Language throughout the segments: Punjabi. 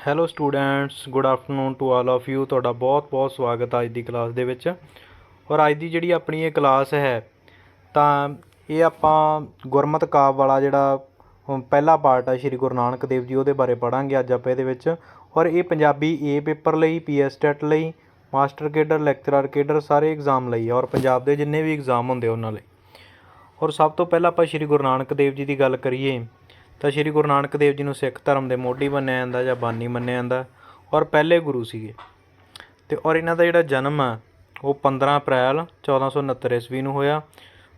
Hello students good afternoon to all of you ਤੁਹਾਡਾ ਬਹੁਤ-ਬਹੁਤ ਸਵਾਗਤ ਹੈ ਅੱਜ ਦੀ ਕਲਾਸ ਦੇ ਵਿੱਚ। ਔਰ ਅੱਜ ਦੀ ਜਿਹੜੀ ਆਪਣੀ ਇਹ ਕਲਾਸ ਹੈ, ਤਾਂ ਇਹ ਆਪਾਂ ਗੁਰਮਤਿ ਕਾਵ ਵਾਲਾ ਜਿਹੜਾ ਪਹਿਲਾ ਪਾਰਟ ਹੈ ਸ਼੍ਰੀ ਗੁਰੂ ਨਾਨਕ ਦੇਵ ਜੀ ਉਹਦੇ ਬਾਰੇ ਪੜਾਂਗੇ ਅੱਜ ਆਪਾਂ ਇਹਦੇ ਵਿੱਚ। ਔਰ ਇਹ ਪੰਜਾਬੀ ਏ ਪੇਪਰ ਲਈ ਪੀਐਸ ਟੈਟ ਲਈ ਮਾਸਟਰ ਕੇਡਰ ਲੈਕਚਰਰ ਕੇਡਰ ਸਾਰੇ ਐਗਜ਼ਾਮ ਲਈ ਔਰ ਪੰਜਾਬ ਦੇ ਜਿੰਨੇ ਵੀ ਐਗਜ਼ਾਮ ਹੁੰਦੇ ਉਹਨਾਂ ਲਈ। ਔਰ ਸਭ ਤੋਂ ਪਹਿਲਾਂ ਆਪਾਂ ਸ਼੍ਰੀ ਗੁਰੂ ਨਾਨਕ ਦੇਵ ਜੀ ਦੀ ਗੱਲ ਕਰੀਏ ਤਾਂ ਸ਼੍ਰੀ ਗੁਰੂ ਨਾਨਕ ਦੇਵ ਜੀ ਨੂੰ ਸਿੱਖ ਧਰਮ ਦੇ ਮੋਢੀ ਮੰਨਿਆ ਜਾਂਦਾ ਜਾਂ ਬਾਨੀ ਮੰਨਿਆ ਜਾਂਦਾ ਔਰ ਪਹਿਲੇ ਗੁਰੂ ਸੀਗੇ। ਤੇ ਔਰ ਇਹਨਾਂ ਦਾ ਜਿਹੜਾ ਜਨਮ ਆ, ਉਹ 15 ਅਪ੍ਰੈਲ 1469 ਈਸਵੀ ਨੂੰ ਹੋਇਆ।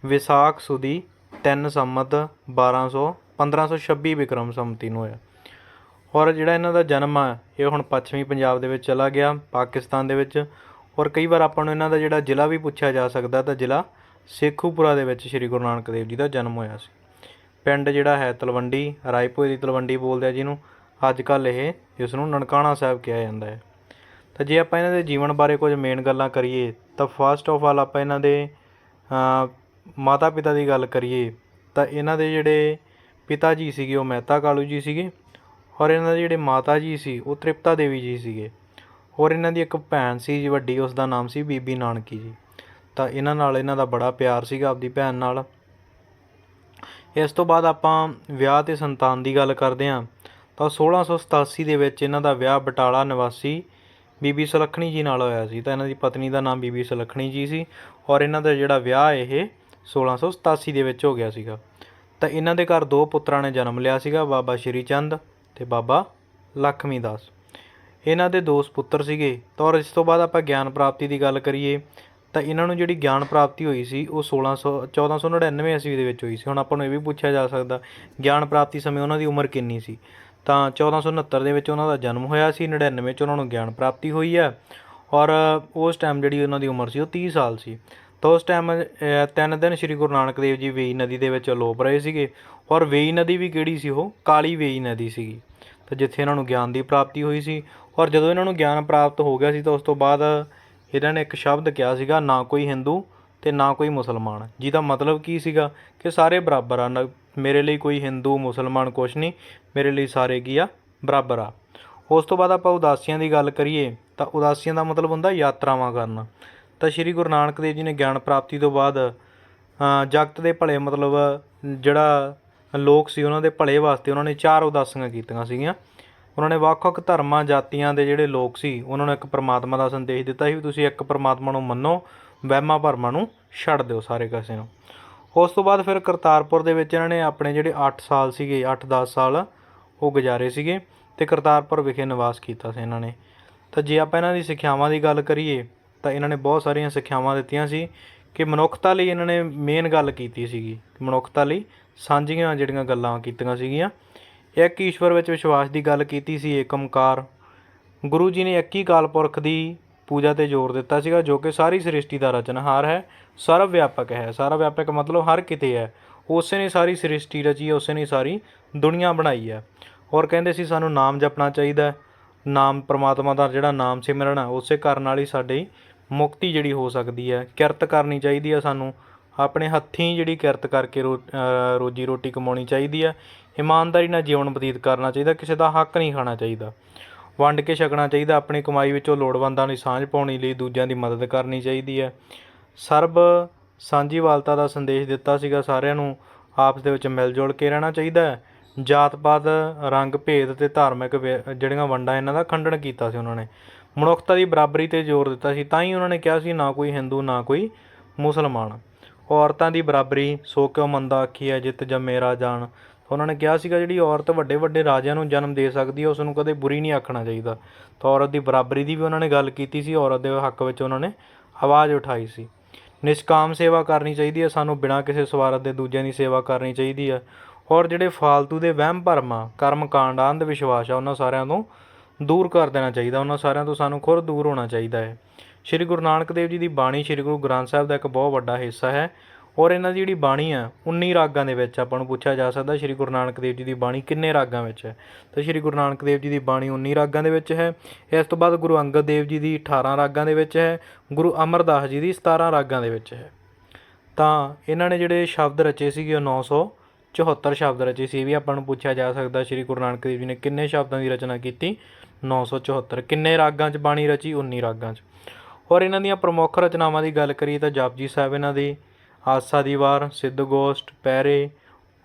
ਵਿਸਾਖ ਸੁਦੀ 3 ਸੰਮਤ 1200 1526 ਵਿਕਰਮ ਸੰਮਤੀ ਨੂੰ ਹੋਇਆ। ਔਰ ਜਿਹੜਾ ਇਹਨਾਂ ਦਾ ਜਨਮ ਆ, ਇਹ ਹੁਣ ਪੱਛਮੀ ਪੰਜਾਬ ਦੇ ਵਿੱਚ ਚਲਾ ਗਿਆ, ਪਾਕਿਸਤਾਨ ਦੇ ਵਿੱਚ। ਔਰ ਕਈ ਵਾਰ ਆਪਾਂ ਨੂੰ ਇਹਨਾਂ ਦਾ ਜਿਹੜਾ ਜ਼ਿਲ੍ਹਾ ਵੀ ਪੁੱਛਿਆ ਜਾ ਸਕਦਾ, ਤਾਂ ਜ਼ਿਲ੍ਹਾ ਸੇਖੂਪੁਰਾ ਦੇ ਵਿੱਚ ਸ਼੍ਰੀ ਗੁਰੂ ਨਾਨਕ ਦੇਵ ਜੀ ਦਾ ਜਨਮ ਹੋਇਆ ਸੀ। ਪਿੰਡ ਜਿਹੜਾ ਹੈ ਤਲਵੰਡੀ, ਰਾਏਪੁਰ ਦੀ ਤਲਵੰਡੀ ਬੋਲਦੇ ਆ ਜਿਹਨੂੰ ਅੱਜ ਕੱਲ੍ਹ ਇਹ ਇਸ ਨੂੰ ਨਨਕਾਣਾ ਸਾਹਿਬ ਕਿਹਾ ਜਾਂਦਾ ਹੈ। ਤਾਂ ਜੇ ਆਪਾਂ ਇਹਨਾਂ ਦੇ ਜੀਵਨ ਬਾਰੇ ਕੁਝ ਮੇਨ ਗੱਲਾਂ ਕਰੀਏ, ਤਾਂ ਫਸਟ ਆਫ ਆਲ ਆਪਾਂ ਇਹਨਾਂ ਦੇ ਮਾਤਾ ਪਿਤਾ ਦੀ ਗੱਲ ਕਰੀਏ, ਤਾਂ ਇਹਨਾਂ ਦੇ ਜਿਹੜੇ ਪਿਤਾ ਜੀ ਸੀਗੇ ਉਹ ਮਹਿਤਾ ਕਾਲੂ ਜੀ ਸੀਗੇ ਔਰ ਇਹਨਾਂ ਦੇ ਜਿਹੜੇ ਮਾਤਾ ਜੀ ਸੀ ਉਹ ਤ੍ਰਿਪਤਾ ਦੇਵੀ ਜੀ ਸੀਗੇ। ਔਰ ਇਹਨਾਂ ਦੀ ਇੱਕ ਭੈਣ ਸੀ ਜੀ ਵੱਡੀ ਉਸ ਦਾ ਨਾਮ ਸੀ ਬੀਬੀ ਨਾਨਕੀ ਜੀ। ਤਾਂ ਇਹਨਾਂ ਨਾਲ ਇਹਨਾਂ ਦਾ ਬੜਾ ਪਿਆਰ ਸੀਗਾ ਆਪਦੀ ਭੈਣ ਨਾਲ। ਇਸ ਤੋਂ ਬਾਅਦ ਆਪਾਂ ਵਿਆਹ ਅਤੇ ਸੰਤਾਨ ਦੀ ਗੱਲ ਕਰਦੇ ਹਾਂ। ਤਾਂ 1687 ਦੇ ਵਿੱਚ ਇਹਨਾਂ ਦਾ ਵਿਆਹ ਬਟਾਲਾ ਨਿਵਾਸੀ ਬੀਬੀ ਸੁਲੱਖਣੀ ਜੀ ਨਾਲ ਹੋਇਆ ਸੀ। ਤਾਂ ਇਹਨਾਂ ਦੀ ਪਤਨੀ ਦਾ ਨਾਮ ਬੀਬੀ ਸੁਲੱਖਣੀ ਜੀ ਸੀ ਔਰ ਇਹਨਾਂ ਦਾ ਜਿਹੜਾ ਵਿਆਹ ਇਹ 1687 ਦੇ ਵਿੱਚ ਹੋ ਗਿਆ ਸੀਗਾ। ਤਾਂ ਇਹਨਾਂ ਦੇ ਘਰ ਦੋ ਪੁੱਤਰਾਂ ਨੇ ਜਨਮ ਲਿਆ ਸੀਗਾ, ਬਾਬਾ ਸ਼੍ਰੀ ਚੰਦ ਤੇ ਬਾਬਾ ਲਖਮੀ ਦਾਸ। ਇਹਨਾਂ ਦੇ ਦੋ ਪੁੱਤਰ ਸੀਗੇ। ਤਾਂ ਔਰ ਇਸ ਤੋਂ ਬਾਅਦ ਆਪਾਂ ਗਿਆਨ ਪ੍ਰਾਪਤੀ ਦੀ ਗੱਲ ਕਰੀਏ ਤਾਂ ਇਹਨਾਂ ਨੂੰ ਜਿਹੜੀ ਗਿਆਨ ਪ੍ਰਾਪਤੀ ਹੋਈ ਸੀ, ਉਹ 1600 1499 ਈਸਵੀ ਦੇ ਵਿੱਚ ਹੋਈ ਸੀ। ਹੁਣ ਆਪਾਂ ਨੂੰ ਇਹ ਵੀ ਪੁੱਛਿਆ ਜਾ ਸਕਦਾ, ਗਿਆਨ ਪ੍ਰਾਪਤੀ ਸਮੇਂ ਉਹਨਾਂ ਦੀ ਉਮਰ ਕਿੰਨੀ ਸੀ? ਤਾਂ 1469 ਦੇ ਵਿੱਚ ਉਹਨਾਂ ਦਾ ਜਨਮ ਹੋਇਆ ਸੀ 99 ਚ ਉਹਨਾਂ ਨੂੰ ਗਿਆਨ ਪ੍ਰਾਪਤੀ ਹੋਈ ਹੈ। ਔਰ ਉਸ ਟਾਈਮ ਜਿਹੜੀ ਉਹਨਾਂ ਦੀ ਉਮਰ ਸੀ, ਉਹ 30 ਸਾਲ ਸੀ। ਤਾਂ ਉਸ ਟਾਈਮ ਤਿੰਨ ਦਿਨ ਸ੍ਰੀ ਗੁਰੂ ਨਾਨਕ ਦੇਵ ਜੀ ਵੇਈ ਨਦੀ ਦੇ ਵਿੱਚ ਅਲੋਪ ਰਹੇ ਸੀਗੇ। ਔਰ ਵੇਈ ਨਦੀ ਵੀ ਕਿਹੜੀ ਸੀ ਉਹ? ਕਾਲੀ ਵੇਈ ਨਦੀ ਸੀਗੀ। ਤਾਂ ਜਿੱਥੇ ਇਹਨਾਂ ਨੂੰ ਗਿਆਨ ਦੀ ਪ੍ਰਾਪਤੀ ਹੋਈ ਸੀ। ਔਰ ਜਦੋਂ ਇਹਨਾਂ ਨੂੰ ਗਿਆਨ ਪ੍ਰਾਪਤ ਹੋ ਗਿਆ ਸੀ, ਤਾਂ ਉਸ ਤੋਂ ਬਾਅਦ ਇਹਨਾਂ ਨੇ ਇੱਕ ਸ਼ਬਦ ਕਿਹਾ ਸੀਗਾ ਨਾ ਕੋਈ ਹਿੰਦੂ ਅਤੇ ਨਾ ਕੋਈ ਮੁਸਲਮਾਨ। ਜਿਹਦਾ ਮਤਲਬ ਕੀ ਸੀਗਾ ਕਿ ਸਾਰੇ ਬਰਾਬਰ ਆ ਨਾ- ਮੇਰੇ ਲਈ ਕੋਈ ਹਿੰਦੂ ਮੁਸਲਮਾਨ ਕੁਛ ਨਹੀਂ ਮੇਰੇ ਲਈ ਸਾਰੇ ਕੀ ਆ ਬਰਾਬਰ ਆ। ਉਸ ਤੋਂ ਬਾਅਦ ਆਪਾਂ ਉਦਾਸੀਆਂ ਦੀ ਗੱਲ ਕਰੀਏ ਤਾਂ ਉਦਾਸੀਆਂ ਦਾ ਮਤਲਬ ਹੁੰਦਾ ਯਾਤਰਾਵਾਂ ਕਰਨਾ। ਤਾਂ ਸ਼੍ਰੀ ਗੁਰੂ ਨਾਨਕ ਦੇਵ ਜੀ ਨੇ ਗਿਆਨ ਪ੍ਰਾਪਤੀ ਤੋਂ ਬਾਅਦ ਅ, ਜਗਤ ਦੇ ਭਲੇ ਮਤਲਬ ਜਿਹੜਾ ਲੋਕ ਸੀ ਉਹਨਾਂ ਦੇ ਭਲੇ ਵਾਸਤੇ ਉਹਨਾਂ ਨੇ ਚਾਰ ਉਦਾਸੀਆਂ ਕੀਤੀਆਂ ਸੀਗੀਆਂ। ਉਹਨਾਂ ਨੇ ਵੱਖ-ਵੱਖ ਧਰਮਾਂ, ਜਾਤੀਆਂ ਦੇ ਜਿਹੜੇ ਲੋਕ ਸੀ, ਉਹਨਾਂ ਨੂੰ ਇੱਕ ਪਰਮਾਤਮਾ ਦਾ ਸੰਦੇਸ਼ ਦਿੱਤਾ ਸੀ ਵੀ ਤੁਸੀਂ ਇੱਕ ਪਰਮਾਤਮਾ ਨੂੰ ਮੰਨੋ, ਵਹਿਮਾਂ ਭਰਮਾਂ ਨੂੰ ਛੱਡ ਦਿਓ ਸਾਰੇ ਕਿਸੇ ਨੂੰ। ਉਸ ਤੋਂ ਬਾਅਦ ਫਿਰ ਕਰਤਾਰਪੁਰ ਦੇ ਵਿੱਚ ਇਹਨਾਂ ਨੇ ਆਪਣੇ ਜਿਹੜੇ 8 ਸਾਲ ਸੀਗੇ 8-10 ਸਾਲ ਉਹ ਗੁਜ਼ਾਰੇ ਸੀਗੇ ਤੇ ਕਰਤਾਰਪੁਰ ਵਿਖੇ ਨਿਵਾਸ ਕੀਤਾ ਸੀ ਇਹਨਾਂ ਨੇ। ਤਾਂ ਜੇ ਆਪਾਂ ਇਹਨਾਂ ਦੀ ਸਿੱਖਿਆਵਾਂ ਦੀ ਗੱਲ ਕਰੀਏ, ਤਾਂ ਇਹਨਾਂ ਨੇ ਬਹੁਤ ਸਾਰੀਆਂ ਸਿੱਖਿਆਵਾਂ ਦਿੱਤੀਆਂ ਸੀ ਕਿ ਮਨੁੱਖਤਾ ਲਈ ਇਹਨਾਂ ਨੇ ਮੇਨ ਗੱਲ ਕੀਤੀ ਸੀਗੀ, ਮਨੁੱਖਤਾ ਲਈ ਸਾਂਝੀਆਂ ਜਿਹੜੀਆਂ ਗੱਲਾਂ ਕੀਤੀਆਂ ਸੀਗੀਆਂ ਇੱਕ ਈਸ਼ਵਰ ਵਿੱਚ ਵਿਸ਼ਵਾਸ ਦੀ ਗੱਲ ਕੀਤੀ ਸੀ, ਏਕ ਗੁਰੂ ਜੀ ਨੇ ਇੱਕ ਕਾਲ ਪੁਰਖ ਦੀ ਪੂਜਾ ਤੇ ਜ਼ੋਰ ਦਿੱਤਾ ਸੀਗਾ, ਜੋ ਕਿ ਸਾਰੀ ਸ੍ਰਿਸ਼ਟੀ ਦਾ ਰਚਨਹਾਰ ਹੈ, ਸਰਵ ਵਿਆਪਕ ਹੈ। ਸਾਰਾ ਵਿਆਪਕ ਮਤਲਬ ਹਰ ਕਿਤੇ ਹੈ। ਉਸੇ ਨੇ ਸਾਰੀ ਸ੍ਰਿਸ਼ਟੀ ਰਚੀ ਹੈ, ਉਸੇ ਨੇ ਸਾਰੀ ਦੁਨੀਆ ਬਣਾਈ ਹੈ। ਔਰ ਕਹਿੰਦੇ ਸੀ, ਸਾਨੂੰ ਨਾਮ ਜਪਣਾ ਚਾਹੀਦਾ ਹੈ। ਨਾਮ ਪ੍ਰਮਾਤਮਾ ਦਾ ਜਿਹੜਾ ਨਾਮ ਸਿਮਰਨ ਹੈ, ਉਸੇ ਕਰਨ ਨਾਲ ਹੀ ਸਾਡੀ ਮੁਕਤੀ ਜਿਹੜੀ ਹੋ ਸਕਦੀ ਹੈ। ਕਿਰਤ ਕਰਨੀ ਚਾਹੀਦੀ ਹੈ ਸਾਨੂੰ। ਆਪਣੇ ਹੱਥੀਂ ਜਿਹੜੀ ਕਿਰਤ ਕਰਕੇ ਰੋ- ਰੋਜੀ ਰੋਟੀ ਕਮਾਉਣੀ ਚਾਹੀਦੀ ਹੈ ਇਮਾਨਦਾਰੀ ਨਾਲ ਜੀਵਨ ਬਤੀਤ ਕਰਨਾ ਚਾਹੀਦਾ, ਕਿਸੇ ਦਾ ਹੱਕ ਨਹੀਂ ਖਾਣਾ ਚਾਹੀਦਾ। ਵੰਡ ਕੇ ਛਕਣਾ ਚਾਹੀਦਾ, ਆਪਣੀ ਕਮਾਈ ਵਿੱਚੋਂ ਲੋੜਵੰਦਾਂ ਨੂੰ ਸਾਂਝ ਪਾਉਣੀ ਲਈ ਦੂਜਿਆਂ ਦੀ ਮਦਦ ਕਰਨੀ ਚਾਹੀਦੀ ਹੈ ਸਰਬ ਸਾਂਝੀਵਾਲਤਾ ਦਾ ਸੰਦੇਸ਼ ਦਿੱਤਾ ਸੀਗਾ, ਸਾਰਿਆਂ ਨੂੰ ਆਪਸ ਦੇ ਵਿੱਚ ਮਿਲ ਜੁਲ ਕੇ ਰਹਿਣਾ ਚਾਹੀਦਾ ਹੈ। ਜਾਤ ਪਾਤ ਰੰਗ ਭੇਦ ਤੇ ਧਾਰਮਿਕ ਵੇ- ਜਿਹੜੀਆਂ ਵੰਡਾਂ ਇਹਨਾਂ ਦਾ ਖੰਡਨ ਕੀਤਾ ਸੀ ਉਹਨਾਂ ਨੇ। ਮਨੁੱਖਤਾ ਦੀ ਬਰਾਬਰੀ ਤੇ ਜ਼ੋਰ ਦਿੱਤਾ ਸੀ, ਤਾਂ ਹੀ ਉਹਨਾਂ ਨੇ ਕਿਹਾ ਸੀ, ਨਾ ਕੋਈ ਹਿੰਦੂ, ਨਾ ਕੋਈ ਮੁਸਲਮਾਨ। ਔਰਤਾਂ ਦੀ ਬਰਾਬਰੀ, ਸੋ ਕਿਉ ਮੰਦਾ ਆਖੀ ਹੈ ਜਿਤ ਜੰਮੇ ਰਾਜਾਨ ਉਹਨਾਂ ਨੇ ਕਿਹਾ ਸੀਗਾ, ਜਿਹੜੀ ਔਰਤ ਵੱਡੇ ਵੱਡੇ ਰਾਜਿਆਂ ਨੂੰ ਜਨਮ ਦੇ ਸਕਦੀ ਹੈ, ਉਸ ਨੂੰ ਕਦੇ ਬੁਰੀ ਨਹੀਂ ਆਖਣਾ ਚਾਹੀਦਾ। ਤਾਂ ਔਰਤ ਦੀ ਬਰਾਬਰੀ ਦੀ ਵੀ ਉਹਨਾਂ ਨੇ ਗੱਲ ਕੀਤੀ ਸੀ, ਔਰਤ ਦੇ ਹੱਕ ਵਿੱਚ ਉਹਨਾਂ ਨੇ ਆਵਾਜ਼ ਉਠਾਈ ਸੀ। ਨਿਸ਼ਕਾਮ ਸੇਵਾ ਕਰਨੀ ਚਾਹੀਦੀ ਹੈ, ਸਾਨੂੰ ਬਿਨਾਂ ਕਿਸੇ ਸਵਾਰਥ ਦੇ ਦੂਜਿਆਂ ਦੀ ਸੇਵਾ ਕਰਨੀ ਚਾਹੀਦੀ ਹੈ। ਔਰ ਜਿਹੜੇ ਫਾਲਤੂ ਦੇ ਵਹਿਮ ਭਰਮ ਆ, ਕਰਮ, ਕਾਂਡ, ਅੰਧ ਵਿਸ਼ਵਾਸ ਆ, ਉਹਨਾਂ ਸਾਰਿਆਂ ਤੋਂ ਦੂਰ ਕਰ ਦੇਣਾ ਚਾਹੀਦਾ, ਉਹਨਾਂ ਸਾਰਿਆਂ ਤੋਂ ਸਾਨੂੰ ਖੁਦ ਦੂਰ ਹੋਣਾ ਚਾਹੀਦਾ ਹੈ। ਸ਼੍ਰੀ ਗੁਰੂ ਨਾਨਕ ਦੇਵ ਜੀ ਦੀ ਬਾਣੀ ਸ਼੍ਰੀ ਗੁਰੂ ਗ੍ਰੰਥ ਸਾਹਿਬ ਦਾ ਇੱਕ ਬਹੁਤ ਵੱਡਾ ਹਿੱਸਾ ਹੈ ਔਰ ਇਹਨਾਂ ਦੀ ਜਿਹੜੀ ਬਾਣੀ ਆ 19 ਰਾਗਾਂ ਦੇ ਵਿੱਚ ਆਪਾਂ ਨੂੰ ਪੁੱਛਿਆ ਜਾ ਸਕਦਾ ਸ਼੍ਰੀ ਗੁਰੂ ਨਾਨਕ ਦੇਵ ਜੀ ਦੀ ਬਾਣੀ ਕਿੰਨੇ ਰਾਗਾਂ ਵਿੱਚ ਹੈ। ਤਾਂ ਸ਼੍ਰੀ ਗੁਰੂ ਨਾਨਕ ਦੇਵ ਜੀ ਦੀ ਬਾਣੀ 19 ਰਾਗਾਂ ਦੇ ਵਿੱਚ ਹੈ, ਇਸ ਤੋਂ ਬਾਅਦ ਗੁਰੂ ਅੰਗਦ ਦੇਵ ਜੀ ਦੀ 18 ਰਾਗਾਂ ਦੇ ਵਿੱਚ ਹੈ, ਗੁਰੂ ਅਮਰਦਾਸ ਜੀ ਦੀ 17 ਰਾਗਾਂ ਦੇ ਵਿੱਚ ਹੈ। ਤਾਂ ਇਹਨਾਂ ਨੇ ਜਿਹੜੇ ਸ਼ਬਦ ਰਚੇ ਸੀਗੇ ਉਹ 974 ਸ਼ਬਦ ਰਚੇ ਸੀ, ਇਹ ਵੀ ਆਪਾਂ ਨੂੰ ਪੁੱਛਿਆ ਜਾ ਸਕਦਾ ਸ਼੍ਰੀ ਗੁਰੂ ਨਾਨਕ ਦੇਵ ਜੀ ਨੇ ਕਿੰਨੇ ਸ਼ਬਦਾਂ ਦੀ ਰਚਨਾ ਕੀਤੀ? 974 ਕਿੰਨੇ ਰਾਗਾਂ 'ਚ ਬਾਣੀ ਰਚੀ? 19 ਰਾਗਾਂ 'ਚ। ਔਰ ਇਹਨਾਂ ਦੀਆਂ ਪ੍ਰਮੁੱਖ ਰਚਨਾਵਾਂ ਦੀ ਗੱਲ ਕਰੀਏ ਤਾਂ ਜਪਜੀ ਸਾਹਿਬ ਇਹਨਾਂ ਦੀ ਆਸਾ ਦੀ ਵਾਰ, ਸਿੱਧ ਗੋਸ਼ਟ, ਪੈਰੇ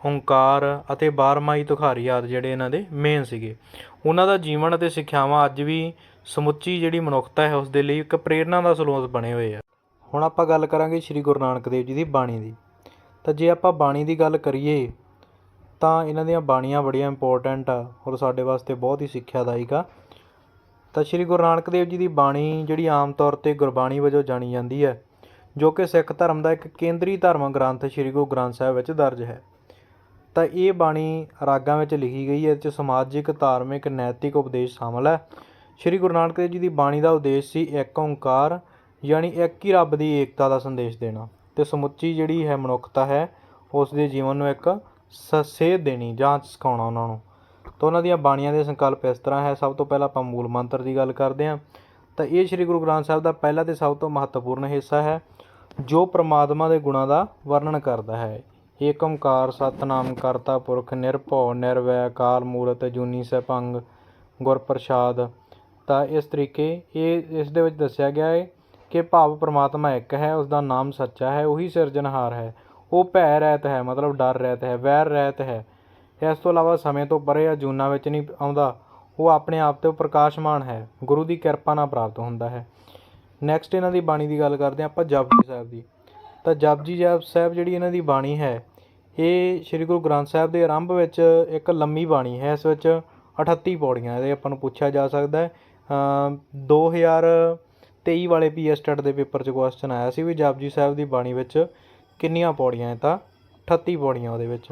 ਓੰਕਾਰ ਅਤੇ ਬਾਰਮਾਈ ਤੁਖਾਰੀ ਆਦਿ ਜਿਹੜੇ ਇਹਨਾਂ ਦੇ ਮੇਨ ਸੀਗੇ। ਉਹਨਾਂ ਦਾ ਜੀਵਨ ਅਤੇ ਸਿੱਖਿਆਵਾਂ ਅੱਜ ਵੀ ਸਮੁੱਚੀ ਜਿਹੜੀ ਮਨੁੱਖਤਾ ਹੈ ਉਸ ਦੇ ਲਈ ਇੱਕ ਪ੍ਰੇਰਨਾ ਦਾ ਸਰੋਤ ਬਣੇ ਹੋਏ ਆ। ਹੁਣ ਆਪਾਂ ਗੱਲ ਕਰਾਂਗੇ ਸ੍ਰੀ ਗੁਰੂ ਨਾਨਕ ਦੇਵ ਜੀ ਦੀ ਬਾਣੀ ਦੀ। ਤਾਂ ਜੇ ਆਪਾਂ ਬਾਣੀ ਦੀ ਗੱਲ ਕਰੀਏ, ਤਾਂ ਇਹਨਾਂ ਦੀਆਂ ਬਾਣੀਆਂ ਬੜੀਆਂ ਇੰਪੋਰਟੈਂਟ ਆ ਔਰ ਸਾਡੇ ਵਾਸਤੇ ਬਹੁਤ ਹੀ ਸਿੱਖਿਆਦਾਇਕ ਆ। ਤਾਂ ਸ੍ਰੀ ਗੁਰੂ ਨਾਨਕ ਦੇਵ ਜੀ ਦੀ ਬਾਣੀ ਜਿਹੜੀ ਆਮ ਤੌਰ ਤੇ ਗੁਰਬਾਣੀ ਵਜੋਂ ਜਾਣੀ ਜਾਂਦੀ ਹੈ, ਜੋ ਕਿ ਸਿੱਖ ਧਰਮ ਦਾ ਇੱਕ ਕੇਂਦਰੀ ਧਰਮ ਗ੍ਰੰਥ ਸ੍ਰੀ ਗੁਰੂ ਗ੍ਰੰਥ ਸਾਹਿਬ ਵਿੱਚ ਦਰਜ ਹੈ। ਤਾਂ ਇਹ ਬਾਣੀ ਰਾਗਾਂ ਵਿੱਚ ਲਿਖੀ ਗਈ ਹੈ, ਇਹ 'ਚ ਸਮਾਜਿਕ, ਧਾਰਮਿਕ, ਨੈਤਿਕ ਉਪਦੇਸ਼ ਸ਼ਾਮਲ ਹੈ। ਸ੍ਰੀ ਗੁਰੂ ਨਾਨਕ ਦੇਵ ਜੀ ਦੀ ਬਾਣੀ ਦਾ ਉਦੇਸ਼ ਸੀ ਇੱਕ ਓੰਕਾਰ, ਯਾਨੀ ਇੱਕ ਹੀ ਰੱਬ ਦੀ ਏਕਤਾ ਦਾ ਸੰਦੇਸ਼ ਦੇਣਾ। ਤੇ ਸਮੁੱਚੀ ਜਿਹੜੀ ਹੈ ਮਨੁੱਖਤਾ ਹੈ, ਉਸ ਦੇ ਜੀਵਨ ਨੂੰ ਇੱਕ ਸ- ਸੇਧ ਦੇਣੀ ਜਾਂਚ ਸਿਖਾਉਣਾ ਉਹਨਾਂ ਨੂੰ। ਤਾਂ ਉਹਨਾਂ ਦੀਆਂ ਬਾਣੀਆਂ ਦੇ ਸੰਕਲਪ ਇਸ ਤਰ੍ਹਾਂ ਹੈ। ਸਭ ਤੋਂ ਪਹਿਲਾਂ ਆਪਾਂ ਮੂਲ ਮੰਤਰ ਦੀ ਗੱਲ ਕਰਦੇ ਹਾਂ। ਤਾਂ ਇਹ ਸ੍ਰੀ ਗੁਰੂ ਗ੍ਰੰਥ ਸਾਹਿਬ ਦਾ ਪਹਿਲਾ ਤੇ ਸਭ ਤੋਂ ਮਹੱਤਵਪੂਰਨ ਹਿੱਸਾ ਹੈ, ਜੋ ਪ੍ਰਮਾਤਮਾ ਦੇ ਗੁਣਾਂ ਦਾ ਵਰਣਨ ਕਰਦਾ ਹੈ। ਏਕ ਓੰਕਾਰ ਸਤਨਾਮ ਕਰਤਾ ਪੁਰਖ ਨਿਰਭਉ, ਨਿਰਵੈ ਕਾਲ ਮੂਰਤ ਜੂਨੀ ਸੈਭੰਗ ਗੁਰ ਪ੍ਰਸਾਦ। ਤਾਂ ਇਸ ਤਰੀਕੇ ਇਹ ਇਸ ਦੇ ਵਿੱਚ ਦੱਸਿਆ ਗਿਆ ਹੈ ਕਿ ਭਾਵ ਪ੍ਰਮਾਤਮਾ ਇੱਕ ਹੈ ਉਸ ਦਾ ਨਾਮ ਸੱਚਾ ਹੈ, ਉਹੀ ਸਿਰਜਣਹਾਰ ਹੈ। ਉਹ ਭੈ ਰਹਿਤ ਹੈ, ਮਤਲਬ ਡਰ ਰਹਿਤ ਹੈ, ਵੈਰ ਰਹਿਤ ਹੈ। ਇਸ ਤੋਂ ਇਲਾਵਾ ਸਮੇਂ ਤੋਂ ਪਰੇ ਅਜੂਨਾ ਵਿੱਚ ਨਹੀਂ ਆਉਂਦਾ। ਉਹ ਆਪਣੇ ਆਪ ਤੇ ਪ੍ਰਕਾਸ਼ਮਾਨ ਹੈ। ਗੁਰੂ ਦੀ ਕਿਰਪਾ ਨਾਲ ਪ੍ਰਾਪਤ ਹੁੰਦਾ ਹੈ। ਨੈਕਸਟ ਇਹਨਾਂ ਦੀ ਬਾਣੀ ਦੀ ਗੱਲ ਕਰਦੇ ਹਾਂ ਆਪਾਂ, ਜਪਜੀ ਸਾਹਿਬ ਦੀ। ਤਾਂ ਜਪਜੀ ਜਪ ਸਾਹਿਬ ਜਿਹੜੀ ਇਹਨਾਂ ਦੀ ਬਾਣੀ ਹੈ, ਇਹ ਸ੍ਰੀ ਗੁਰੂ ਗ੍ਰੰਥ ਸਾਹਿਬ ਦੇ ਆਰੰਭ ਵਿੱਚ ਇੱਕ ਲੰਮੀ ਬਾਣੀ ਹੈ। ਇਸ ਵਿੱਚ 38 ਪੌੜੀਆਂ ਇਹਦੇ ਆਪਾਂ ਨੂੰ ਪੁੱਛਿਆ ਜਾ ਸਕਦਾ ਹੈ। ਅਮ 2023 ਵਾਲੇ ਪੀਐਸ ਟੈਟ ਦੇ ਪੇਪਰ 'ਚ ਕੁਐਸਚਨ ਆਇਆ ਸੀ ਵੀ ਜਪਜੀ ਸਾਹਿਬ ਦੀ ਬਾਣੀ ਵਿੱਚ ਕਿੰਨੀਆਂ ਪੌੜੀਆਂ ਹੈ ਤਾਂ 38 ਪੌੜੀਆਂ ਉਹਦੇ ਵਿੱਚ।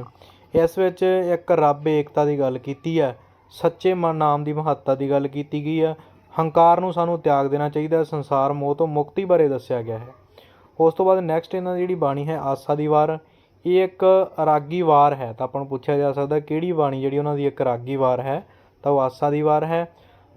ਇਸ ਵਿੱਚ ਇੱਕ ਰੱਬ ਏਕਤਾ ਦੀ ਗੱਲ ਕੀਤੀ ਹੈ, ਸੱਚੇ ਮਨ ਨਾਮ ਦੀ ਮਹੱਤਤਾ ਦੀ ਗੱਲ ਕੀਤੀ ਗਈ ਹੈ। ਹੰਕਾਰ ਨੂੰ ਸਾਨੂੰ ਤਿਆਗ ਦੇਣਾ ਚਾਹੀਦਾ ਸੰਸਾਰ ਮੋਹ ਤੋਂ ਮੁਕਤੀ ਬਾਰੇ ਦੱਸਿਆ ਗਿਆ ਹੈ। ਉਸ ਤੋਂ ਬਾਅਦ ਨੈਕਸਟ ਇਹਨਾਂ ਦੀ ਜਿਹੜੀ ਬਾਣੀ ਹੈ, ਆਸਾ ਦੀ ਵਾਰ, ਇਹ ਇੱਕ ਰਾਗੀ ਵਾਰ ਹੈ। ਤਾਂ ਆਪਾਂ ਨੂੰ ਪੁੱਛਿਆ ਜਾ ਸਕਦਾ ਕਿਹੜੀ ਬਾਣੀ ਜਿਹੜੀ ਉਹਨਾਂ ਦੀ ਇੱਕ ਰਾਗੀ ਵਾਰ ਹੈ? ਤਾਂ ਉਹ ਆਸਾ ਦੀ ਵਾਰ ਹੈ,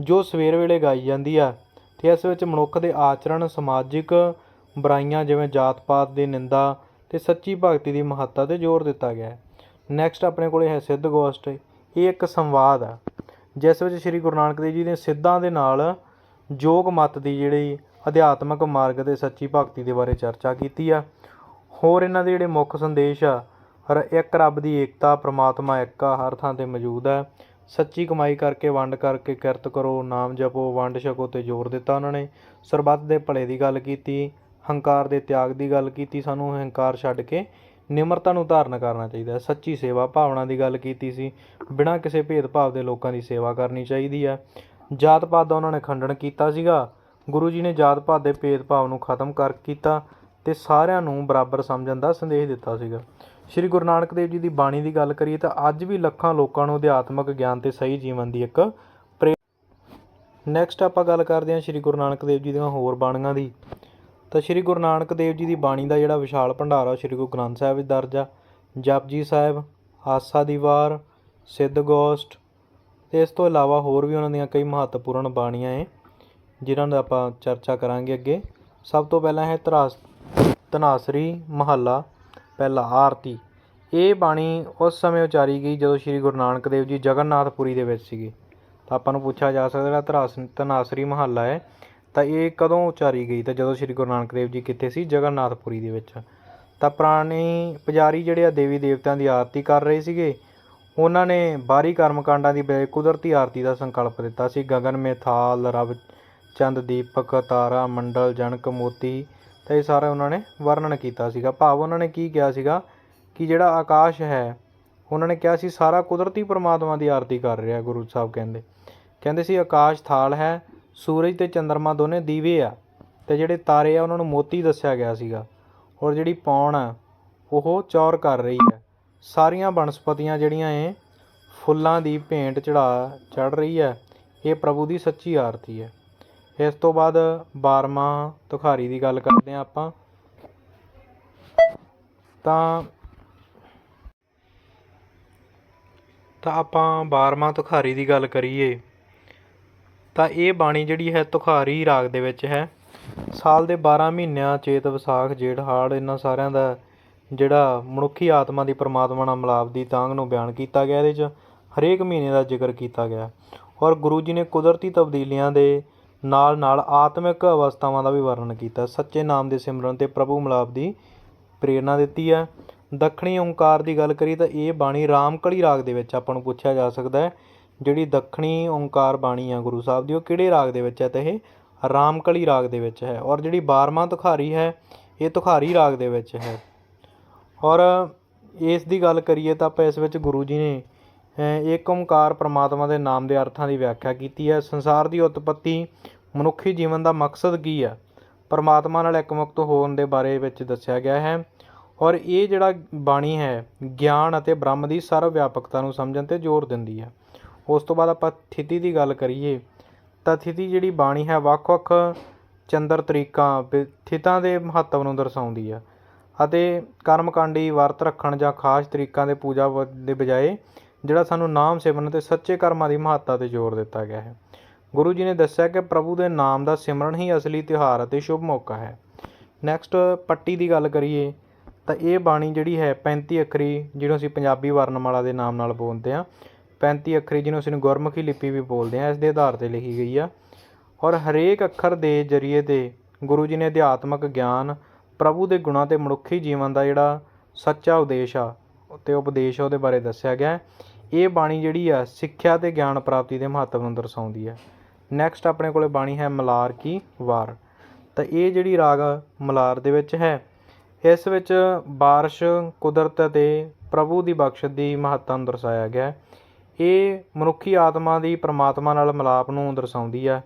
ਜੋ ਸਵੇਰ ਵੇਲੇ ਗਾਈ ਜਾਂਦੀ ਆ ਤੇ ਇਸ ਵਿੱਚ ਮਨੁੱਖ ਦੇ ਆਚਰਣ, ਸਮਾਜਿਕ ਬੁਰਾਈਆਂ ਜਿਵੇਂ ਜਾਤ ਪਾਤ ਦੀ ਨਿੰਦਾ ਤੇ ਸੱਚੀ ਭਗਤੀ ਦੀ ਮਹੱਤਤਾ ਤੇ ਜ਼ੋਰ ਦਿੱਤਾ ਗਿਆ ਹੈ। ਨੈਕਸਟ ਆਪਣੇ ਕੋਲੇ ਹੈ ਸਿੱਧ ਗੋਸ਼ਟ। ਇਹ ਇੱਕ ਸੰਵਾਦ ਆ। ਜਿਸ ਵਿੱਚ ਸ੍ਰੀ ਗੁਰੂ ਨਾਨਕ ਦੇਵ ਜੀ ਨੇ ਸਿੱਧਾਂ ਦੇ ਨਾਲ ਯੋਗ ਮਤ ਦੀ ਜਿਹੜੀ ਅਧਿਆਤਮਕ ਮਾਰਗ ਤੇ ਸੱਚੀ ਭਗਤੀ ਦੇ ਬਾਰੇ ਚਰਚਾ ਕੀਤੀ ਆ। ਹੋਰ ਇਹਨਾਂ ਦੇ ਜਿਹੜੇ ਮੁੱਖ ਸੰਦੇਸ਼ ਆ ਹਰ ਇੱਕ ਰੱਬ ਦੀ ਏਕਤਾ, ਪ੍ਰਮਾਤਮਾ ਇੱਕ ਆ, ਹਰ ਥਾਂ ਤੇ ਮੌਜੂਦ ਹੈ ਸੱਚੀ ਕਮਾਈ ਕਰਕੇ, ਵੰਡ ਕਰਕੇ, ਕਿਰਤ ਕਰੋ, ਨਾਮ ਜਪੋ, ਵੰਡ ਛਕੋ ਤੇ ਜ਼ੋਰ ਦਿੱਤਾ ਉਹਨਾਂ ਨੇ। ਸਰਬੱਤ ਦੇ ਭਲੇ ਦੀ ਗੱਲ ਕੀਤੀ, ਹੰਕਾਰ ਦੇ ਤਿਆਗ ਦੀ ਗੱਲ ਕੀਤੀ, ਸਾਨੂੰ ਹੰਕਾਰ ਛੱਡ ਕੇ ਨਿਮਰਤਾ ਨੂੰ ਧਾਰਨ ਕਰਨਾ ਚਾਹੀਦਾ ਹੈ। ਸੱਚੀ ਸੇਵਾ ਭਾਵਨਾ ਦੀ ਗੱਲ ਕੀਤੀ ਸੀ। ਬਿਨਾਂ ਕਿਸੇ ਭੇਦਭਾਵ ਦੇ ਲੋਕਾਂ ਦੀ ਸੇਵਾ ਕਰਨੀ ਚਾਹੀਦੀ ਹੈ। ਜਾਤ ਪਾਤ ਦਾ ਉਹਨਾਂ ਨੇ ਖੰਡਨ ਕੀਤਾ ਸੀਗਾ। ਗੁਰੂ ਜੀ ਨੇ ਜਾਤ ਪਾਤ ਦੇ ਭੇਦਭਾਵ ਨੂੰ ਖਤਮ ਕਰ ਕੀਤਾ ਤੇ ਸਾਰਿਆਂ ਨੂੰ ਬਰਾਬਰ ਸਮਝਣ ਦਾ ਸੰਦੇਸ਼ ਦਿੱਤਾ ਸੀਗਾ। ਸ੍ਰੀ ਗੁਰੂ ਨਾਨਕ ਦੇਵ ਜੀ ਦੀ ਬਾਣੀ ਦੀ ਗੱਲ ਕਰੀਏ ਤਾਂ ਅੱਜ ਵੀ ਲੱਖਾਂ ਲੋਕਾਂ ਨੂੰ ਅਧਿਆਤਮਕ ਗਿਆਨ ਤੇ ਸਹੀ ਜੀਵਨ ਦੀ ਇੱਕ ਪ੍ਰੇਰ ਨੈਕਸਟ ਆਪਾਂ ਗੱਲ ਕਰਦੇ ਹਾਂ ਸ੍ਰੀ ਗੁਰੂ ਨਾਨਕ ਦੇਵ ਜੀ ਦੀਆਂ ਹੋਰ ਬਾਣੀਆਂ ਦੀ। ਤਾਂ ਸ੍ਰੀ ਗੁਰੂ ਨਾਨਕ ਦੇਵ ਜੀ ਦੀ ਬਾਣੀ ਦਾ ਜਿਹੜਾ ਵਿਸ਼ਾਲ ਭੰਡਾਰ ਆ ਸ੍ਰੀ ਗੁਰੂ ਗ੍ਰੰਥ ਸਾਹਿਬ ਵਿੱਚ ਦਰਜ ਆ। ਜਪਜੀ ਸਾਹਿਬ, ਆਸਾ ਦੀ ਵਾਰ, ਸਿੱਧ ਗੋਸ਼ਟ ਤੇ ਇਸ ਤੋਂ ਇਲਾਵਾ ਹੋਰ ਵੀ ਉਹਨਾਂ ਦੀਆਂ ਕਈ ਮਹੱਤਵਪੂਰਨ ਬਾਣੀਆਂ ਏ ਜਿਨ੍ਹਾਂ ਦਾ ਆਪਾਂ ਚਰਚਾ ਕਰਾਂਗੇ ਅੱਗੇ। ਸਭ ਤੋਂ ਪਹਿਲਾਂ ਹੈ ਤਰਾਸ ਤਨਾਸਰੀ ਮਹੱਲਾ, ਪਹਿਲਾ ਆਰਤੀ। ਇਹ ਬਾਣੀ ਉਸ ਸਮੇਂ ਉਚਾਰੀ ਗਈ ਜਦੋਂ ਸ੍ਰੀ ਗੁਰੂ ਨਾਨਕ ਦੇਵ ਜੀ ਜਗਨਨਾਥਪੁਰੀ ਦੇ ਵਿੱਚ ਸੀਗੇ। ਤਾਂ ਆਪਾਂ ਨੂੰ ਪੁੱਛਿਆ ਜਾ ਸਕਦਾ ਜਿਹੜਾ ਤਰਾਸ ਤਨਾਸਰੀ ਮਹੱਲਾ ਹੈ। ਤਾਂ ਇਹ ਕਦੋਂ ਉਚਾਰੀ ਗਈ ਤਾਂ ਜਦੋਂ ਸ੍ਰੀ ਗੁਰੂ ਨਾਨਕ ਦੇਵ ਜੀ ਕਿੱਥੇ ਸੀ? ਜਗਨਨਾਥਪੁਰੀ ਦੇ ਵਿੱਚ। ਤਾਂ ਪੁਰਾਣੀ ਪੁਜਾਰੀ ਜਿਹੜੇ ਆ ਦੇਵੀ ਦੇਵਤਿਆਂ ਦੀ ਆਰਤੀ ਕਰ ਰਹੇ ਸੀਗੇ, ਉਹਨਾਂ ਨੇ ਬਾਹਰੀ ਕਰਮਕਾਂਡਾਂ ਦੀ ਬਜਾਏ ਕੁਦਰਤੀ ਆਰਤੀ ਦਾ ਸੰਕਲਪ ਦਿੱਤਾ ਸੀ। ਗਗਨ ਮੇ ਥਾਲ ਰਵ, ਚੰਦ, ਦੀਪਕ, ਤਾਰਾ, ਮੰਡਲ ਜਨਕ ਮੋਤੀ, ਤਾਂ ਇਹ ਸਾਰਾ ਉਹਨਾਂ ਨੇ ਵਰਣਨ ਕੀਤਾ ਸੀਗਾ। ਭਾਵ ਉਹਨਾਂ ਨੇ ਕੀ ਕਿਹਾ ਸੀਗਾ ਕਿ ਜਿਹੜਾ ਆਕਾਸ਼ ਹੈ, ਉਹਨਾਂ ਨੇ ਕਿਹਾ ਸੀ ਸਾਰਾ ਕੁਦਰਤੀ ਪਰਮਾਤਮਾ ਦੀ ਆਰਤੀ ਕਰ ਰਿਹਾ ਗੁਰੂ ਸਾਹਿਬ ਕਹਿੰਦੇ। ਕਹਿੰਦੇ ਸੀ ਆਕਾਸ਼ ਥਾਲ ਹੈ ਸੂਰਜ ਅਤੇ ਚੰਦਰਮਾ ਦੋਨੇ ਦੀਵੇ ਆ ਅਤੇ ਜਿਹੜੇ ਤਾਰੇ ਆ, ਉਹਨਾਂ ਨੂੰ ਮੋਤੀ ਦੱਸਿਆ ਗਿਆ ਸੀਗਾ। ਔਰ ਜਿਹੜੀ ਪੌਣ ਆ, ਉਹ ਚੌਰ ਕਰ ਰਹੀ ਹੈ। ਸਾਰੀਆਂ ਬਨਸਪਤੀਆਂ ਜਿਹੜੀਆਂ ਏ ਫੁੱਲਾਂ ਦੀ ਭੇਂਟ ਚੜਾ ਚੜ ਰਹੀ ਹੈ। ਇਹ ਪ੍ਰਭੂ ਦੀ ਸੱਚੀ ਆਰਤੀ ਹੈ। ਇਸ ਤੋਂ ਬਾਅਦ 12ਵਾਂ ਤੁਖਾਰੀ ਦੀ ਗੱਲ ਕਰਦੇ ਹਾਂ ਆਪਾਂ। ਤਾਂ ਤਾਂ ਆਪਾਂ 12ਵਾਂ ਤੁਖਾਰੀ ਦੀ ਗੱਲ ਕਰੀਏ। ਤਾਂ ਇਹ ਬਾਣੀ ਜਿਹੜੀ ਹੈ ਤੁਖਾਰੀ ਰਾਗ ਦੇ ਵਿੱਚ ਹੈ। ਸਾਲ ਦੇ 12 ਮਹੀਨਿਆਂ ਚੇਤ ਵਿਸਾਖ, ਜੇਠ ਹਾੜ, ਇਹਨਾਂ ਸਾਰਿਆਂ ਦਾ ਜਿਹੜਾ ਮਨੁੱਖੀ ਆਤਮਾ ਦੀ ਪਰਮਾਤਮਾ ਨਾਲ ਮਿਲਾਪ ਦੀ ਤਾਂਗ ਨੂੰ ਬਿਆਨ ਕੀਤਾ ਗਿਆ। ਇਹਦੇ 'ਚ ਹਰੇਕ ਮਹੀਨੇ ਦਾ ਜ਼ਿਕਰ ਕੀਤਾ ਗਿਆ। ਔਰ ਗੁਰੂ ਜੀ ਨੇ ਕੁਦਰਤੀ ਤਬਦੀਲੀਆਂ ਦੇ ਨਾਲ ਨਾਲ ਆਤਮਿਕ ਅਵਸਥਾਵਾਂ ਦਾ ਵੀ ਵਰਣਨ ਕੀਤਾ। ਸੱਚੇ ਨਾਮ ਦੇ ਸਿਮਰਨ ਤੇ ਪ੍ਰਭੂ ਮਿਲਾਪ ਦੀ ਪ੍ਰੇਰਣਾ ਦਿੱਤੀ ਹੈ। ਦੱਖਣੀ ਓੰਕਾਰ ਦੀ ਗੱਲ ਕਰੀ ਤਾਂ ਇਹ ਬਾਣੀ ਰਾਮਕਲੀ ਰਾਗ ਦੇ ਵਿੱਚ ਆਪਾਂ ਨੂੰ ਪੁੱਛਿਆ ਜਾ ਸਕਦਾ ਹੈ। ਜਿਹੜੀ ਦੱਖਣੀ ਓਂਕਾਰ ਬਾਣੀ ਆ ਗੁਰੂ ਸਾਹਿਬ ਦੀ ਉਹ ਕਿਹੜੇ ਰਾਗ ਦੇ ਵਿੱਚ ਹੈ ਤਾਂ ਇਹ? ਰਾਮਕਲੀ ਰਾਗ ਦੇ ਵਿੱਚ ਹੈ। ਔਰ ਜਿਹੜੀ 12ਵਾਂ ਤੁਖਾਰੀ ਹੈ ਇਹ ਤੁਖਾਰੀ ਰਾਗ ਦੇ ਵਿੱਚ ਹੈ। ਔਰ ਇਸ ਦੀ ਗੱਲ ਕਰੀਏ ਤਾਂ ਆਪਾਂ ਇਸ ਵਿੱਚ ਗੁਰੂ ਜੀ ਨੇ ਅ, ਏਕ ਓੰਕਾਰ ਪ੍ਰਮਾਤਮਾ ਦੇ ਨਾਮ ਦੇ ਅਰਥਾਂ ਦੀ ਵਿਆਖਿਆ ਕੀਤੀ ਹੈ। ਸੰਸਾਰ ਦੀ ਉਤਪਤੀ ਮਨੁੱਖੀ ਜੀਵਨ ਦਾ ਮਕਸਦ ਕੀ ਹੈ? ਪਰਮਾਤਮਾ ਨਾਲ ਇਕਮੁਕਤ ਹੋਣ ਦੇ ਬਾਰੇ ਵਿੱਚ ਦੱਸਿਆ ਗਿਆ ਹੈ। ਔਰ ਇਹ ਜਿਹੜਾ ਬਾਣੀ ਹੈ ਗਿਆਨ ਅਤੇ ਬ੍ਰਹਮ ਦੀ ਸਰਵ ਵਿਆਪਕਤਾ ਨੂੰ ਸਮਝਣ ਤੇ ਜ਼ੋਰ ਦਿੰਦੀ ਹੈ। ਉਸ ਤੋਂ ਬਾਅਦ ਆਪਾਂ ਥਿਤੀ ਦੀ ਗੱਲ ਕਰੀਏ, ਤਾਂ ਥਿਤੀ ਜਿਹੜੀ ਬਾਣੀ ਹੈ ਵੱਖ-ਵੱਖ ਚੰਦਰ ਤਰੀਕਾਂ, ਵੀ ਥਿਤਾਂ ਦੇ ਮਹੱਤਵ ਨੂੰ ਦਰਸਾਉਂਦੀ ਆ। ਅਤੇ ਕਰਮਕਾਂਡੀ, ਵਰਤ ਰੱਖਣ ਜਾਂ ਖਾਸ ਤਰੀਕਾਂ ਦੇ ਪੂਜਾ ਵ- ਦੇ ਬਜਾਏ ਜਿਹੜਾ ਸਾਨੂੰ ਨਾਮ ਸਿਮਰਨ ਤੇ ਸੱਚੇ ਕਰਮਾਂ ਦੀ ਮਹੱਤਤਾ ਤੇ ਜ਼ੋਰ ਦਿੱਤਾ ਗਿਆ ਹੈ। ਗੁਰੂ ਜੀ ਨੇ ਦੱਸਿਆ ਕਿ ਪ੍ਰਭੂ ਦੇ ਨਾਮ ਦਾ ਸਿਮਰਨ ਹੀ ਅਸਲੀ ਤਿਉਹਾਰ ਅਤੇ ਸ਼ੁਭ ਮੌਕਾ ਹੈ। ਨੈਕਸਟ ਪੱਟੀ ਦੀ ਗੱਲ ਕਰੀਏ, ਤਾਂ ਇਹ ਬਾਣੀ ਜਿਹੜੀ ਹੈ 35 ਅੱਖਰੀ, ਜਿਹਨੂੰ ਅਸੀਂ ਪੰਜਾਬੀ ਵਰਣਮਾਲਾ ਦੇ ਨਾਮ ਨਾਲ ਬੋਲਦੇ ਹਾਂ 35 ਅੱਖਰੀ ਜਿਹਨੂੰ ਅਸੀਂ ਗੁਰਮੁਖੀ ਲਿਪੀ ਵੀ ਬੋਲਦੇ ਹਾਂ, ਇਸ ਦੇ ਆਧਾਰ ਤੇ ਲਿਖੀ ਗਈ ਆ। ਔਰ ਹਰੇਕ ਅੱਖਰ ਦੇ ਜਰੀਏ ਤੇ ਗੁਰੂ ਜੀ ਨੇ ਅਧਿਆਤਮਕ ਗਿਆਨ, ਪ੍ਰਭੂ ਦੇ ਗੁਣਾਂ ਤੇ ਮਨੁੱਖੀ ਜੀਵਨ ਦਾ ਜਿਹੜਾ ਸੱਚਾ ਉਦੇਸ਼ ਆ, ਤੇ ਉਪਦੇਸ਼ ਆ, ਉਹਦੇ ਬਾਰੇ ਦੱਸਿਆ ਗਿਆ ਇਹ ਬਾਣੀ ਜਿਹੜੀ ਆ, ਸਿੱਖਿਆ ਤੇ ਗਿਆਨ ਪ੍ਰਾਪਤੀ ਦੇ ਮਹੱਤਵ ਨੂੰ ਦਰਸਾਉਂਦੀ ਹੈ ਨੈਕਸਟ ਆਪਣੇ ਕੋਲੇ ਬਾਣੀ ਹੈ ਮਲਾਰ ਕੀ ਵਾਰ। ਤਾਂ ਇਹ ਜਿਹੜੀ ਰਾਗ ਮਲਾਰ ਦੇ ਵਿੱਚ ਹੈ, ਇਸ ਵਿੱਚ ਬਾਰਿਸ਼, ਕੁਦਰਤ ਅਤੇ ਪ੍ਰਭੂ ਦੀ ਬਖਸ਼ਿਸ਼ ਦੀ ਮਹੱਤਤਾ ਨੂੰ ਦਰਸਾਇਆ ਗਿਆ ਹੈ। ਇਹ ਮਨੁੱਖੀ ਆਤਮਾ ਦੀ ਪਰਮਾਤਮਾ ਨਾਲ ਮਿਲਾਪ ਨੂੰ ਦਰਸਾਉਂਦੀ ਆ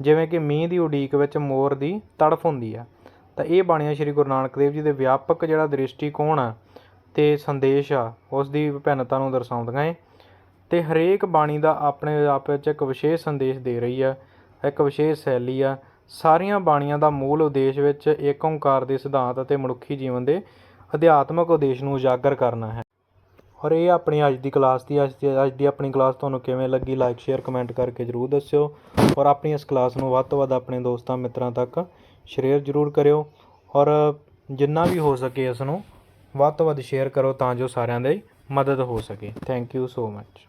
ਜਿਵੇਂ ਕਿ ਮੀਂਹ ਦੀ ਉਡੀਕ ਵਿੱਚ ਮੋਰ ਦੀ ਤੜਫ ਹੁੰਦੀ ਆ ਤਾਂ ਇਹ ਬਾਣੀਆਂ ਸ੍ਰੀ ਗੁਰੂ ਨਾਨਕ ਦੇਵ ਜੀ ਦੇ ਵਿਆਪਕ ਜਿਹੜਾ ਦ੍ਰਿਸ਼ਟੀਕੋਣ ਆ ਤੇ ਸੰਦੇਸ਼ ਆ, ਉਸ ਦੀ ਵਿਭਿੰਨਤਾ ਨੂੰ ਦਰਸਾਉਂਦੀਆਂ ਏ। ਤੇ ਹਰੇਕ ਬਾਣੀ ਦਾ ਆਪਣੇ ਆਪ ਵਿੱਚ ਇੱਕ ਵਿਸ਼ੇਸ਼ ਸੰਦੇਸ਼ ਦੇ ਰਹੀ ਆ ਇੱਕ ਵਿਸ਼ੇਸ਼ ਸ਼ੈਲੀ ਆ। ਸਾਰੀਆਂ ਬਾਣੀਆਂ ਦਾ ਮੂਲ ਉਦੇਸ਼ ਵਿੱਚ ਏਕ ਓੰਕਾਰ ਦੇ ਸਿਧਾਂਤ ਅਤੇ ਮਨੁੱਖੀ ਜੀਵਨ ਦੇ ਅਧਿਆਤਮਕ ਉਦੇਸ਼ ਨੂੰ ਉਜਾਗਰ ਕਰਨਾ ਹੈ। ਔਰ ਇਹ ਆਪਣੀ ਅੱਜ ਦੀ ਕਲਾਸ ਦੀ, ਅੱਜ ਦੀ ਅੱਜ ਦੀ ਆਪਣੀ ਕਲਾਸ ਤੁਹਾਨੂੰ ਕਿਵੇਂ ਲੱਗੀ? ਲਾਈਕ ਸ਼ੇਅਰ ਕਮੈਂਟ ਕਰਕੇ ਜਰੂਰ ਦੱਸਿਓ। ਔਰ ਆਪਣੀ ਇਸ ਕਲਾਸ ਨੂੰ ਵੱਧ ਤੋਂ ਵੱਧ ਆਪਣੇ ਦੋਸਤਾਂ, ਮਿੱਤਰਾਂ ਤੱਕ ਸ਼ੇਅਰ ਜਰੂਰ ਕਰਿਓ। ਔਰ ਜਿੰਨਾ ਵੀ ਹੋ ਸਕੇ ਇਸ ਨੂੰ ਵੱਧ ਤੋਂ ਵੱਧ ਸ਼ੇਅਰ ਕਰੋ ਤਾਂ ਜੋ ਸਾਰਿਆਂ ਦੀ ਮਦਦ ਹੋ ਸਕੇ। Thank you so much